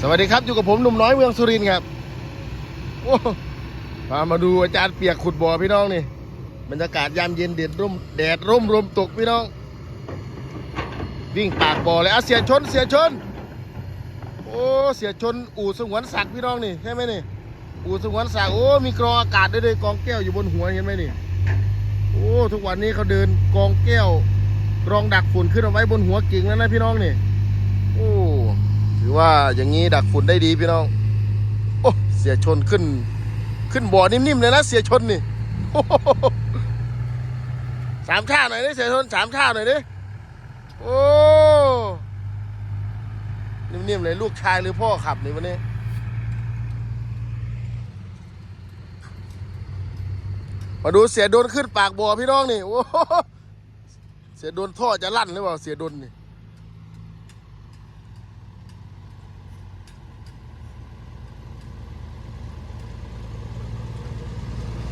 สวัสดีครับอยู่กับผมหนุ่มน้อยเมืองสุรินทร์ครับโอ้พามาดูอาจารย์เปียกขุดบ่อพี่น้องนี่บรรยากาศยามเย็นเด็ดร่มแดดร่มลมตกพี่น้อง วิ่งปากบ่อเลยอะเสียชนเสียชน โอ้เสียชน อู่สงวนศักดิ์พี่น้องนี่ใช่ไหมนี่อู่สงวนศักดิ์โอ้มีกรองอากาศด้วยเลยกองแก้วอยู่บนหัวเห็นไหมนี่โอ้ทุกวันนี้เขาเดินกองแก้วรองดักฝุ่นขึ้นเอาไว้บนหัวกิ่งแล้วนะพี่น้องนี่ ถือว่าอย่างนี้ดักฝุ่นได้ดีพี่น้อง โอ้เสียชนขึ้น ขึ้นบ่อนิ่มๆเลยนะเสียชนนี่สามชาหน่อยดิเสียชนสามชาหน่อยดิโอ้นิ่มๆเลยลูกชายหรือพ่อขับนี่วันนี้มาดูเสียโดนขึ้นปากบ่อพี่น้องนี่โอ้เสียโดนท่อจะลั่นหรือเปล่าเสียโดนนี่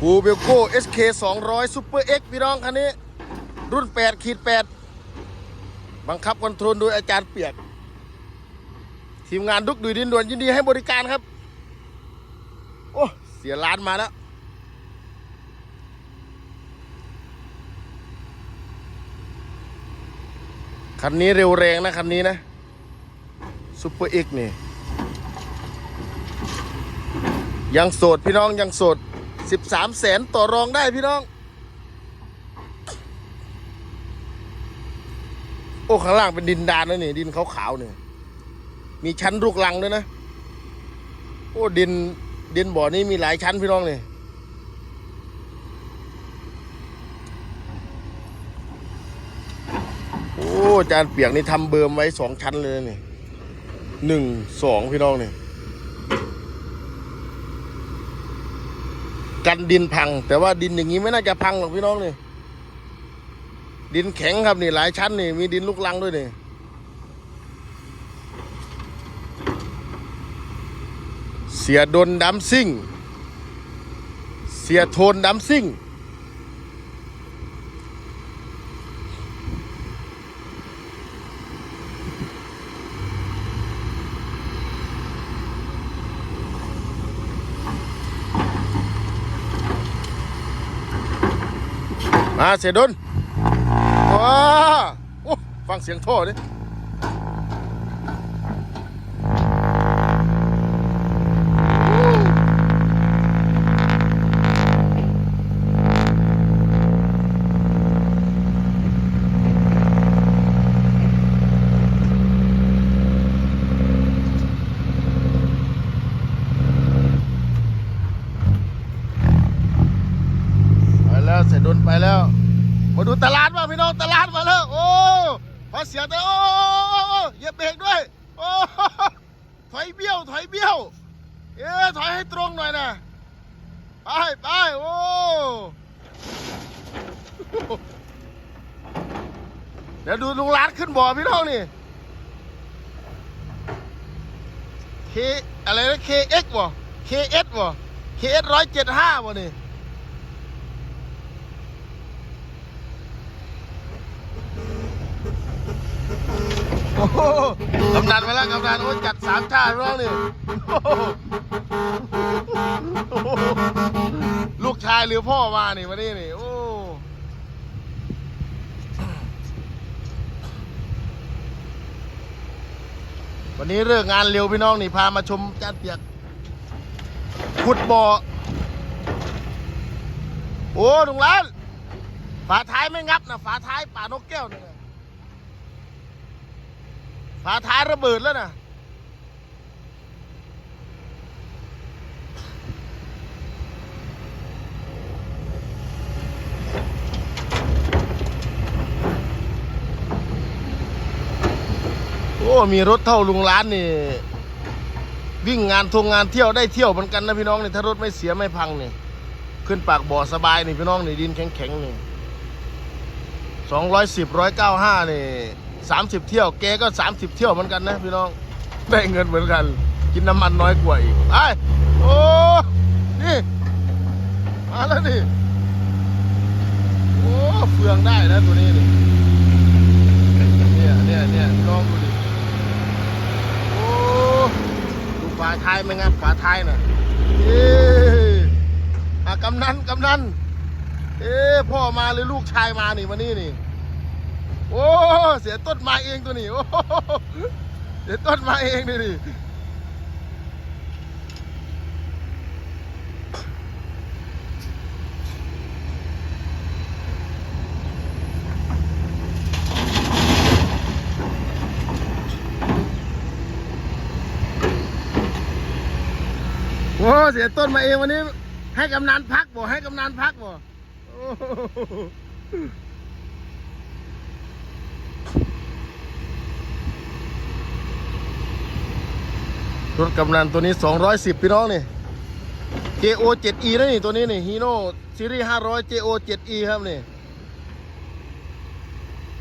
บูเบลโก้ SK 200 Super X พี่น้องคันนี้ รุ่น 8 ขีด 8 บังคับคอนโทรลโดยอาจารย์เปียก ทีมงานดุกดุยดินด่วนยินดีให้บริการครับ โอ้ เสียล้านมาแล้ว คันนี้เร็วแรงนะ คันนี้นะ Super X นี่ ยังโสดพี่น้องยังโสด 13แสนต่อรองได้พี่น้อง โอ้ข้างล่างเป็นดินดานนะนี่ ดินขาวๆเนี่ยมีชั้นลูกลังด้วยนะ โอ้ดินดินบ่อนี้มีหลายชั้นพี่น้องเนี่ยโอ้จานเปียกนี่ทำเบิร์มไว้สองชั้นเลยนะนี่หนึ่งสองพี่น้องเนี่ย กันดินพัง แต่ว่าดินอย่างนี้ไม่น่าจะพังหรอกพี่น้องนี่ดินแข็งครับนี่หลายชั้นนี่มีดินลูกลังด้วยนี่เสียดนดำซิ่ง เสียโทนดำซิ่ง มาเสียดนว้าโอ้ฟังเสียงท่อดิ แล้ว มาดูตลาดมาพี่น้องตลาดมาแล้ว โอ้พอเสียแต่โอ้เหยียบเบรกด้วย โอ้ถอยเบี้ยวถอยเบี้ยว เอ๊ถอยให้ตรงหน่อยนะไปไปโอ้เดี๋ยวดูลุงรัดขึ้นบ่อพี่น้องนี่เคอะไรนะ KX บ่ KS บ่ KS ร้อยเจ็ดห้าบ่นี่ โหกำนันมาแล้วกำนันโอ้จัดสามชาติร้องนี่โอ้โหลูกชายหรือพ่อมานี่มานี่นี่โอ้วันนี้เลิกงงานเร็วพี่น้องนี่พามาชมจานเปียกขุดบ่อโอ้ลุงร้านฝาท้ายไม่งับนะฝาท้ายป่านกแก้วนี่ ฝาท้ายระเบิดแล้วนะโอ้มีรถเท่าลุงล้านนี่ วิ่งงานทงงานเที่ยวได้เที่ยวเหมือนกันนะพี่น้องนี่ถ้ารถไม่เสียไม่พังนี่ขึ้นปากบ่อสบายนี่พี่น้องนี่ดินแข็งๆนี่สองร้อยสิบร้อยเก้าห้านี่ สามสิบเที่ยวแกก็สามสิบเที่ยวเหมือนกันนะพี่น้องได้เงินเหมือนกัน กินน้ำมันน้อยกว่าอีกไปโอ้นี่มาแล้วนี่โอ้เฟืองได้นะตัวนี้นี่เนี่ยเนี่ยเนี่ยพี่น้องดูดิโอ้ฝายไม่งัดฝาท้ายน่ะเอ๊ะอะกำนันกำนันเอ๊ะพ่อมาหรือลูกชายมานี่วันนี้นี่ โอ้ เสียต้นมาเองตัวนี้ โอ้เสียต้นมาเองนี่นี่โอ้เสียต้นมาเองวันนี้ ให้กำนันพักบ่ให้กำนันพักบ่โอ้โห รถกำนันตัวนี้ 210 พี่น้องนี่ JO 7E นะนี่ตัวนี้นี่ฮีโน่ซีรีส์500 JO 7E ครับนี่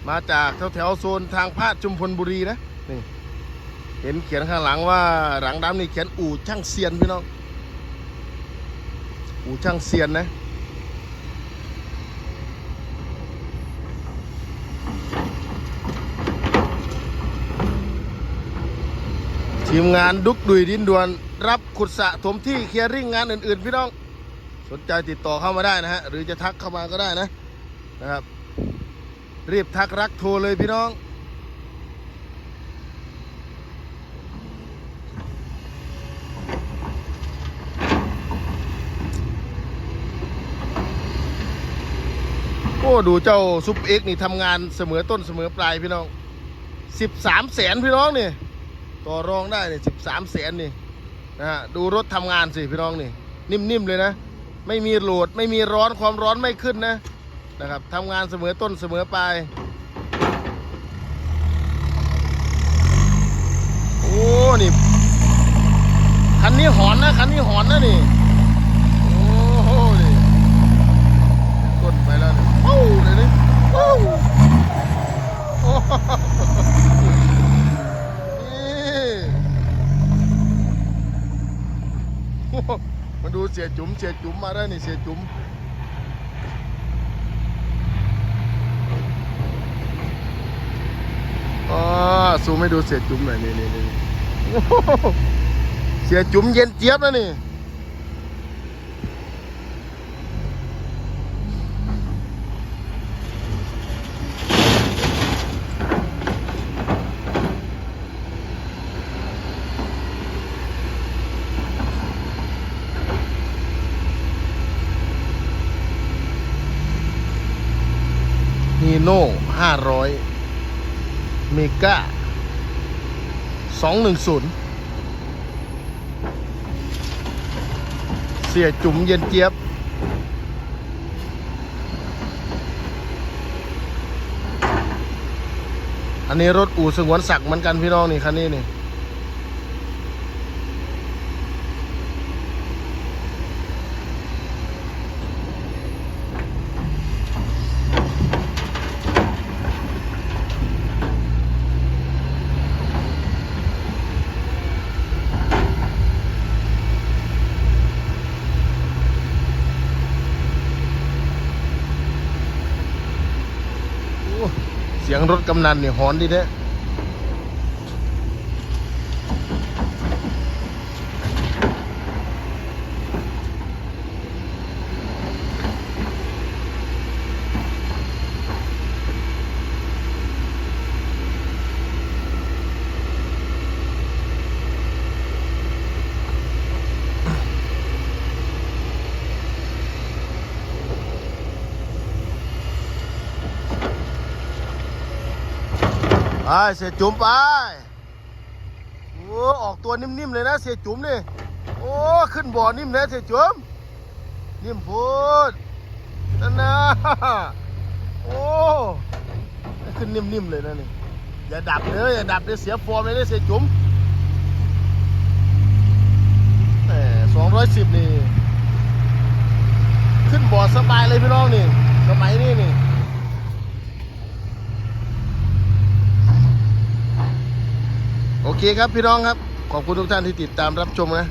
มาจากแถวแถวๆโซนทางพาดชุมพลบุรีนะนี่เห็นเขียนข้างหลังว่าหลังดำนี่เขียนอู่ช่างเซียนพี่น้อง อู่ช่างเซียนนะ ทีมงานดุกดุยดินด่วน รับขุดสะถมที่เคลียร์ริ่งงานอื่นๆ พี่น้อง สนใจติดต่อเข้ามาได้นะฮะ หรือจะทักเข้ามาก็ได้นะนะครับ รีบทักรักโทรเลยพี่น้องโอ้ดูเจ้าซุปเอ็กนี่ทำงานเสมอต้นเสมอปลายพี่น้องสิบสามแสนพี่น้องนี่ ต่อรองได้เนี่ยสิบสามแสนนี่นะฮะดูรถทำงานสิพี่น้องนี่ นิ่มๆเลยนะ ไม่มีโหลดไม่มีร้อนความร้อนไม่ขึ้นนะนะครับทำงานเสมอต้นเสมอปลายโอ้นี่คันนี้หอนนะคันนี้หอนนะนี่ โอ้โหนี่กดไปแล้วนี่โอ้เลยนี่โอ้โอ้นี่โอ้มาดู เสียจุ๋มเสียจุ๋มมาแล้วนี่เสียจุ๋มอ๋อซูมให้ดูเสียจุ๋มหน่อยนี่นี่เสียจุ๋มเย็นเจี๊ยบนะนี่ ฮีโน่ ห้าร้อยเมกาสองหนึ่งศูนย์เสียจุ๋มเย็นเจี๊ยบ อันนี้รถอู่สงวนศักดิ์เหมือนกันพี่น้องนี่คันนี้นี่ โอ้เสียงรถกำนันเนี่ยหอนดีแท้ เสียจุ๋มไปโอ้ออกตัวนิ่มๆเลยนะเสียจุ๋มนี่โอ้ขึ้นบ่อนิ่มนะเสียจุ๋มนิ่มพูดนั่นนะโอ้ขึ้นนิ่มๆเลยนะนี่อย่าดับเลยอย่าดับเดี๋ยเสียฟอร์มเลยนะเสียจุ๋มแหมสองร้อยสิบนี่ ขึ้นบ่อสบายเลยพี่น้องนี่ สมัยนี้นี่ โอ เคครับพี่น้องครับ ขอบคุณทุกท่านที่ติดตามรับชมนะ